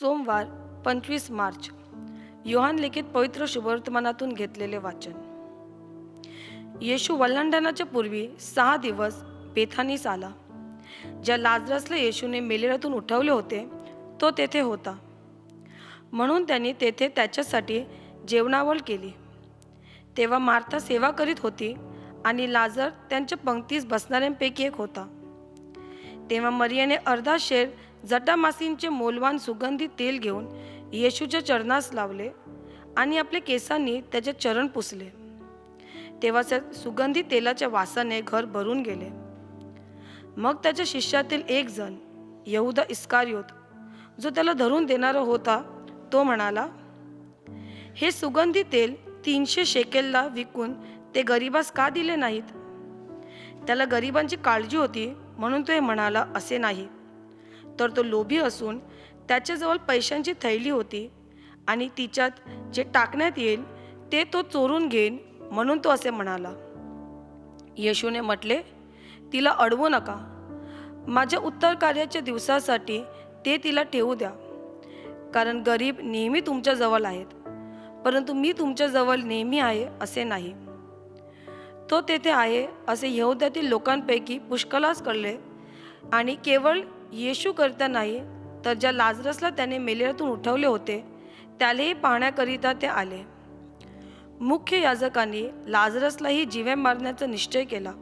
सोमवार पंचवीस मार्च. योहान लिखित पवित्र शुभवर्तमानातून घेतलेले वाचन. येशू वल्हांडणाच्या पूर्वी सहा दिवस बेथानीस आला. ज्या लाजरसला येशूने मेलेरातून उठवले होते तो तेथे होता. म्हणून त्यांनी तेथे त्याच्यासाठी जेवणावळ केली. तेव्हा मार्था सेवा करीत होती आणि लाजर त्यांच्या पंक्तीस बसणाऱ्यांपैकी एक होता. तेव्हा मरियाने अर्धा शेर जटामासींचे मोलवान सुगंधी तेल घेऊन येशूच्या चरणास लावले आणि आपल्या केसांनी त्याचे चरण पुसले. तेव्हा त्या सुगंधी तेलाच्या वासाने घर भरून गेले. मग त्याच्या शिष्यातील एक जण यहुदा इस्कारियोत जो त्याला धरून देणारा होता तो म्हणाला हे सुगंधी तेल तीनशे शेकेलला विकून ते गरिबास का दिले नाहीत? त्याला गरिबांची काळजी होती म्हणून तो हे म्हणाला असे नाही. तर तो लोभी असून त्याच्याजवळ पैशांची थैली होती आणि तिच्यात जे टाकण्यात येईल ते तो चोरून घेईन म्हणून तो असे म्हणाला. येशूने म्हटले तिला अडवू नका. माझ्या उत्तर कार्याच्या दिवसासाठी ते तिला ठेवू द्या. कारण गरीब नेहमी तुमच्याजवळ आहेत परंतु मी तुमच्याजवळ नेहमी आहे असे नाही. तो तेथे आहे असे यहुद्यातील लोकांपैकी पुष्कळास कळले आणि केवळ येशू करता नाही तर ज्या लाजरसला त्याने मेलेरातून उठवले होते त्यालाही पाहण्याकरिता ते आले. मुख्य याजकांनी लाजरसलाही जीवे मारण्याचा निश्चय केला.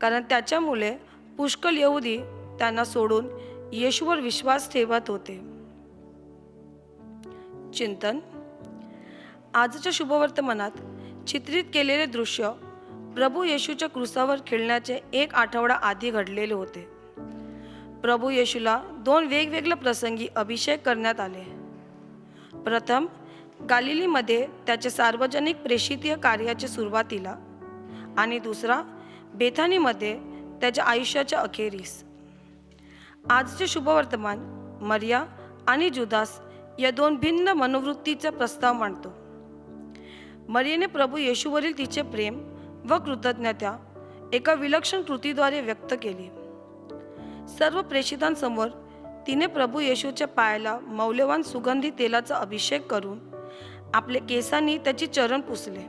कारण त्याच्यामुळे पुष्कळ येऊदी त्यांना सोडून येशूवर विश्वास ठेवत होते. चिंतन. आजच्या शुभवर्तमानात चित्रित केलेले दृश्य प्रभू येशूच्या क्रुसावर खेळण्याचे एक आठवडा आधी घडलेले होते. प्रभू येशूला दोन वेगवेगळ्या प्रसंगी अभिषेक करण्यात आले. प्रथम गालिलीमध्ये त्याच्या सार्वजनिक प्रेषितीय कार्याच्या सुरुवातीला आणि दुसरा बेथानीमध्ये त्याच्या आयुष्याच्या अखेरीस. आजचे शुभवर्तमान मर्या आणि जुदास या दोन भिन्न मनोवृत्तीचा प्रस्ताव मांडतो. मरियेने प्रभू येशूवरील तिचे प्रेम व कृतज्ञता एका विलक्षण कृतीद्वारे व्यक्त केली. सर्व प्रेषितांसमोर तिने प्रभू येशूच्या पायाला मौल्यवान सुगंधी तेलाचा अभिषेक करून आपले केसांनी त्याची चरण पुसले.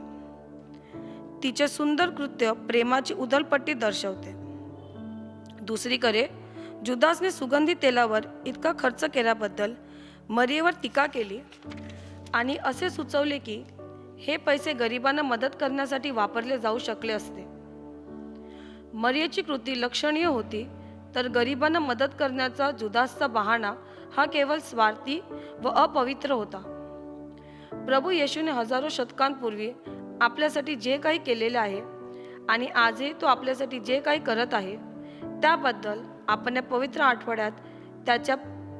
तिचे सुंदर कृत्य प्रेमाची उदलपट्टी दर्शवते. दुसरीकडे जुदासने सुगंधी तेलावर इतका खर्च केल्याबद्दल मरियेवर टीका केली आणि असे सुचवले की हे पैसे गरिबांना मदत करण्यासाठी वापरले जाऊ शकले असते. मरियेची कृती लक्षणीय होती तर गरिबांना मदत करण्याचा जुदासचा बहाणा हा केवळ स्वार्थी व अपवित्र होता. प्रभू येशूने हजारो शतकांपूर्वी आपल्यासाठी जे काही केलेले आहे आणि आजही तो आपल्यासाठी जे काही करत आहे त्याबद्दल आपण या पवित्र आठवड्यात त्याच्या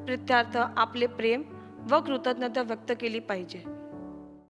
प्रित्यार्थ आपले प्रेम व कृतज्ञता व्यक्त केली पाहिजे.